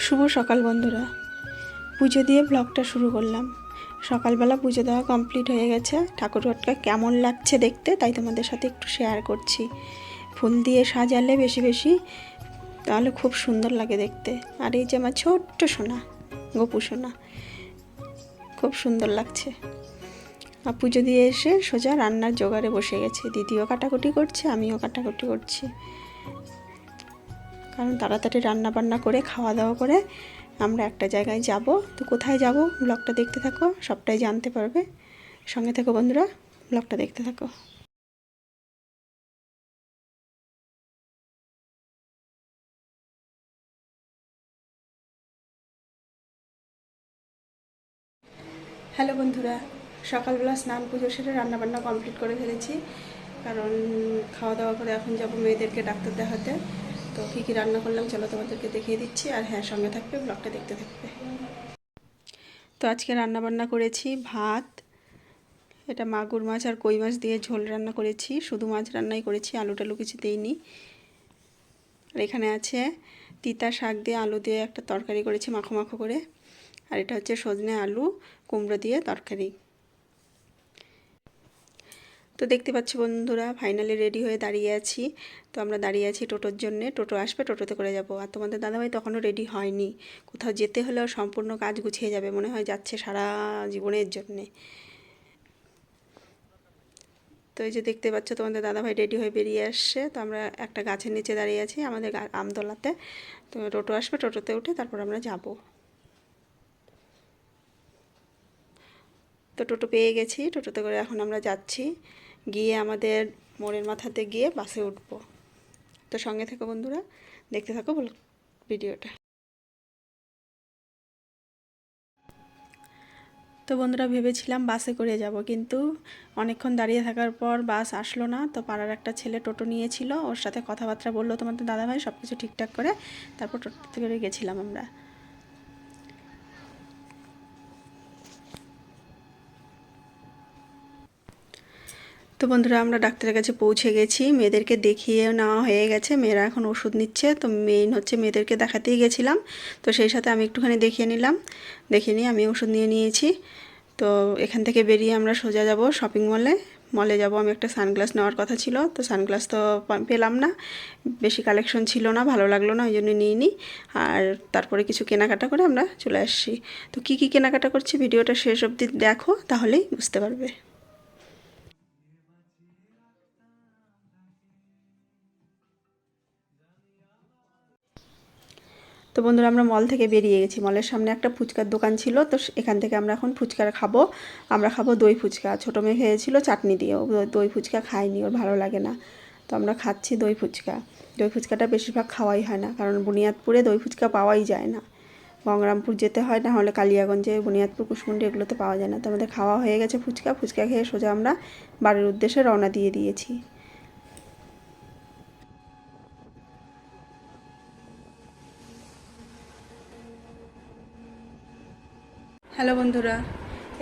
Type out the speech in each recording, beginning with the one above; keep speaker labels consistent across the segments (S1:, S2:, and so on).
S1: শুভ সকাল বন্ধুরা। পুজো দিয়ে ব্লগটা শুরু করলাম। সকালবেলা পুজো দেওয়া কমপ্লিট হয়ে গেছে। ঠাকুরঘরটা কেমন লাগছে দেখতে তাই তোমাদের সাথে একটু শেয়ার করছি। ফুল দিয়ে সাজালে বেশি বেশি, তাহলে খুব সুন্দর লাগে দেখতে। আর এই যে আমার ছোট্ট সোনা, গোপু সোনা, খুব সুন্দর লাগছে। আর পুজো দিয়ে এসে সোজা রান্নার জোগাড়ে বসে গেছে। দিদিও কাটাকুটি করছে, আমিও কাটাকুটি করছি। কারণ তাড়াতাড়ি রান্না বান্না করে খাওয়া দাওয়া করে আমরা একটা জায়গায় যাব। তো কোথায় যাব? ব্লগটা দেখতে থাকো, সবটাই জানতে পারবে। সঙ্গে থাকো বন্ধুরা, ব্লগটা দেখতে থাকো। হ্যালো বন্ধুরা, সকালবেলা স্নান পুজো সেরে রান্নাবান্না কমপ্লিট করে ফেলেছি। কারণ খাওয়া দাওয়া করে এখন যাব মেয়েদেরকে ডাক্তার দেখাতে। তো কী কী রান্না করলাম চলো তোমাদেরকে দেখিয়ে দিচ্ছি। আর হ্যাঁ সঙ্গে থাকবে ব্লগটা দেখতে থাকবে। তো আজকে রান্না বান্না করেছি ভাত, এটা মাগুর মাছ আর কই মাছ দিয়ে ঝোল রান্না করেছি। শুধু মাছ রান্নাই করেছি, আলু টালু কিছু দিইনি। আর এখানে আছে তিতা শাক দিয়ে আলু দিয়ে একটা তরকারি করেছি মাখো মাখো করে। আর এটা হচ্ছে সজনে আলু, কুমড়ো দিয়ে তরকারি। তো দেখতে পাচ্ছি বন্ধুরা ফাইনালি রেডি হয়ে দাঁড়িয়ে আছি। তো আমরা দাঁড়িয়ে আছি টোটোর জন্যে। টোটো আসবে, টোটোতে করে যাব। আর তোমাদের দাদাভাই তখনও রেডি হয়নি। কোথাও যেতে হলেও সম্পূর্ণ কাজ গুছিয়ে যাবে। মনে হয় যাচ্ছে সারা জীবনের জন্যে। তো এই যে দেখতে পাচ্ছ, তোমাদের দাদাভাই রেডি হয়ে বেরিয়ে আসছে। তো আমরা একটা গাছের নিচে দাঁড়িয়ে আছি আমাদের আমতলাতে। তো টোটো আসবে, টোটোতে উঠে তারপর আমরা যাব। তো টোটো পেয়ে গেছি। টোটোতে করে এখন আমরা যাচ্ছি। গিয়ে আমাদের মোড়ের মাথাতে গিয়ে বাসে উঠবো। তো সঙ্গে থাকো বন্ধুরা, দেখতে থাকো বল ভিডিওটা। তো বন্ধুরা, ভেবেছিলাম বাসে করে যাব, কিন্তু অনেকক্ষণ দাঁড়িয়ে থাকার পর বাস আসলো না। তো পাড়ার একটা ছেলে টোটো নিয়েছিল, ওর সাথে কথাবার্তা বলল তোমাদের দাদাভাই সব কিছু ঠিকঠাক করে তারপর টোটোতে করে গেছিলাম আমরা। তো বন্ধুরা, আমরা ডাক্তারের কাছে পৌঁছে গেছি। মেয়েদেরকে দেখিয়ে নেওয়া হয়ে গেছে। মেয়েরা এখন ওষুধ নিচ্ছে। তো মেইন হচ্ছে মেয়েদেরকে দেখাতেই গেছিলাম। তো সেই সাথে আমি একটুখানি দেখিয়ে নিলাম। দেখিয়ে নিয়ে আমি ওষুধ নিয়ে নিয়েছি। তো এখান থেকে বেরিয়ে আমরা সোজা যাব শপিং মলে মলে যাব। আমি একটা সানগ্লাস নেওয়ার কথা ছিল। তো সানগ্লাস তো পেলাম না। বেশি কালেকশন ছিল না, ভালো লাগল না, ওই জন্য নিয়ে নিই আর তারপরে কিছু কেনাকাটা করে আমরা চলে আসছি। তো কি কি কেনাকাটা করছি, ভিডিওটা শেষ অবধি দেখো, তাহলেই বুঝতে পারবে। তো বন্ধুরা, আমরা মল থেকে বেরিয়ে গেছি। মলের সামনে একটা ফুচকার দোকান ছিল, তো এখান থেকে আমরা এখন ফুচকা খাব। আমরা খাব দই ফুচকা। ছোটো মেয়ে খেয়েছিল চাটনি দিয়ে। ও দই ফুচকা খায়নি, ওর ভালো লাগে না। তো আমরা খাচ্ছি দই ফুচকা। দই ফুচকাটা বেশিরভাগ খাওয়াই হয় না, কারণ বুনিয়াদপুরে দই ফুচকা পাওয়াই যায় না। গঙ্গরামপুর যেতে হয়, না হলে কালিয়াগঞ্জে, বুনিয়াদপুর, কুশমুন্ডি এগুলোতে পাওয়া যায় না। তো আমাদের খাওয়া হয়ে গেছে ফুচকা। ফুচকা খেয়ে সোজা আমরা বাড়ির উদ্দেশ্যে রওনা দিয়ে দিয়েছি হ্যালো বন্ধুরা,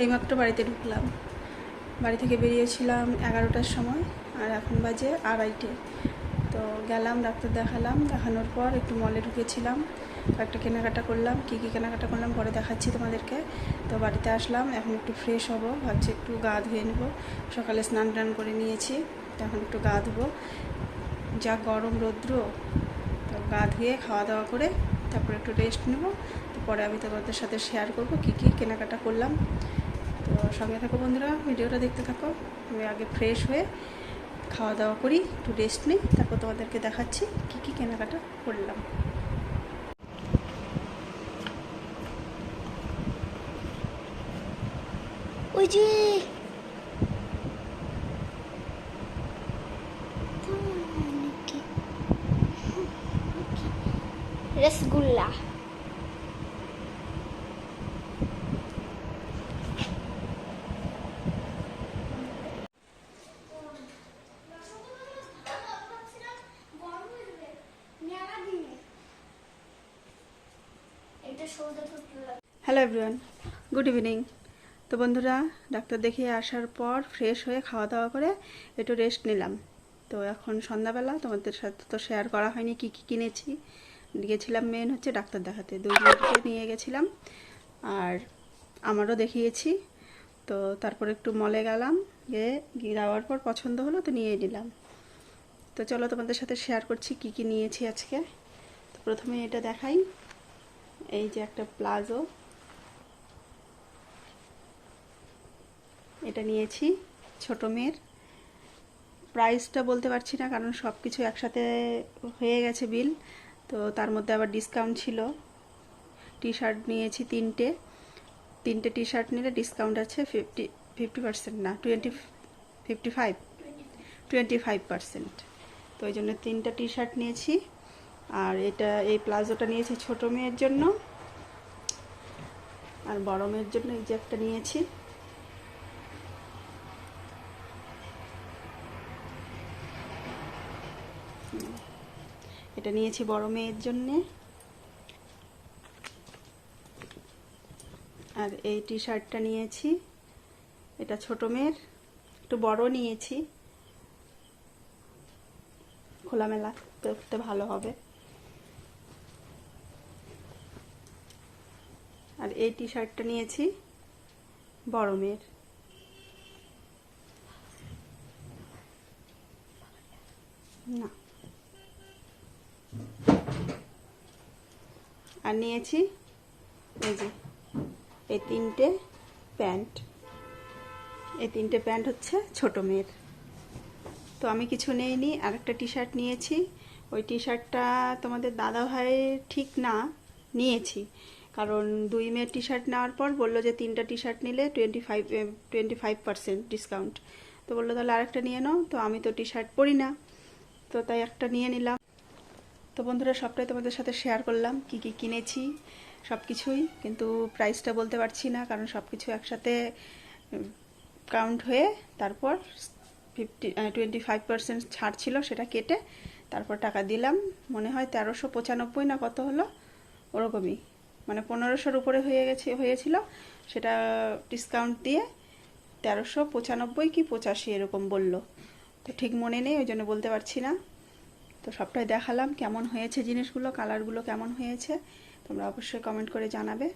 S1: এইমাত্র বাড়িতে ঢুকলাম। বাড়ি থেকে বেরিয়েছিলাম এগারোটার সময়, আর এখন বাজে আড়াইটে। তো গেলাম, ডাক্তার দেখালাম, দেখানোর পর একটু মলে ঢুকেছিলাম, কয়েকটা কেনাকাটা করলাম, কী কী কেনাকাটা করলাম পরে দেখাচ্ছি তোমাদেরকে। তো বাড়িতে আসলাম, এখন একটু ফ্রেশ হব, ভাবছি একটু গা ধুয়ে নেব। সকালে স্নান টান করে নিয়েছি এখন একটু গা ধুবো। যা গরম রৌদ্র, তো গা ধুয়ে খাওয়া দাওয়া করে তারপর একটু রেস্ট নেব পরে আমি তোমাদের সাথে শেয়ার করব কী কী কেনাকাটা করলাম। তো সঙ্গে থাকো বন্ধুরা ভিডিওটা দেখতে থাকো। আমি আগে ফ্রেশ হয়ে খাওয়া দাওয়া করি একটু রেস্ট নিই তারপর তোমাদেরকে দেখাচ্ছি কী কী কেনাকাটা করলাম।
S2: ওই যে rasgulla.
S1: Hello everyone good evening তো বন্ধুরা, ডাক্তার দেখিয়ে আসার পর ফ্রেশ হয়ে খাওয়া দাওয়া করে একটু রেস্ট নিলাম। তো এখন সন্ধ্যাবেলা, তোমাদের সাথে তো শেয়ার করা হয়নি কী কী কিনেছি। গিয়েছিলাম মেন হচ্ছে ডাক্তার দেখাতে। দুই নিয়ে গেছিলাম। আর আমারও দেখিয়েছি। তো তারপর একটু মলে গেলাম। গিয়ে গিয়ে যাওয়ার পর পছন্দ হলো তো নিয়ে নিলাম। তো চলো তোমাদের সাথে শেয়ার করছি কি কি নিয়েছি আজকে। তো প্রথমে এটা দেখাই। এই যে একটা প্লাজো। এটা নিয়েছি ছোট মেয়ের। প্রাইসটা বলতে পারছি না, কারণ সব কিছু একসাথে হয়ে গেছে বিল। তো তার মধ্যে আবার ডিসকাউন্ট ছিল। টি শার্ট নিয়েছি তিনটে। তিনটে টি শার্ট নিলে ডিসকাউন্ট আছে ফিফটি ফিফটি পার্সেন্ট না, twenty, fifty five, twenty five percent. তো ওই জন্য তিনটা টি শার্ট নিয়েছি। আর এটা, এই প্লাজোটা নিয়েছি ছোট মেয়ের জন্য। আর বড় মেয়ের জন্য এই যে একটা নিয়েছি। এটা নিয়েছি বড় মেয়ের জন্যে। আর এই টি শার্টটা নিয়েছি। এটা ছোট মেয়ের। একটু বড় নিয়েছি। খোলামেলা করতে ভালো হবে। আর এই টি শার্টটা নিয়েছি, বড় মেয়ের। না। আর নিয়েছি এই যে, এই তিনটে প্যান্ট। এই তিনটে প্যান্ট হচ্ছে ছোট মেয়ের। তো আমি কিছু নেইনি আরেকটা টি শার্ট নিয়েছি। ওই টি শার্টটা তোমাদের দাদা ভাই ঠিক না, নিয়েছি। কারণ দুই মেয়ের টি শার্ট নেওয়ার পর বলল যে তিনটা টি শার্ট নিলে twenty five twenty five percent discount তো বলল তাহলে আরেকটা নিয়ে নাও। তো আমি তো টি শার্ট পরি না। তো তাই একটা নিয়ে নিলাম। তো বন্ধুরা, সবটাই তোমাদের সাথে শেয়ার করলাম। কি কি কিনেছি সব কিছুই কিন্তু প্রাইসটা বলতে পারছি না, কারণ সব কিছু একসাথে কাউন্ট হয়ে তারপর ফিফটি টোয়েন্টি ফাইভ পার্সেন্ট ছাড় ছিল সেটা কেটে তারপর টাকা দিলাম। মনে হয় তেরোশো পঁচানব্বই না কত হলো, ওরকমই। মানে পনেরোশোর উপরে হয়ে গেছে হয়েছিল। সেটা ডিসকাউন্ট দিয়ে তেরোশো পঁচানব্বই কি পঁচাশি এরকম বলল। তো ঠিক মনে নেই, ওই জন্য বলতে পারছি না। তো সবটাই দেখালাম, কেমন হয়েছে জিনিসগুলো, কালারগুলো কেমন হয়েছে, তোমরা অবশ্যই কমেন্ট করে জানাবে।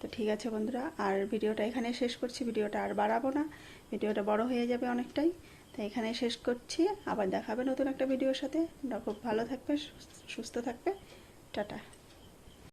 S1: তো ঠিক আছে বন্ধুরা, আর ভিডিওটা এখানে শেষ করছি, ভিডিওটা আর বাড়াবো না। ভিডিওটা বড় হয়ে যাবে অনেকটাই। তো এখানে শেষ করছি, আবার দেখাবে নতুন একটা ভিডিওর সাথে। তোমরা খুব ভালো থাকবে সুস্থ থাকবে। টাটা।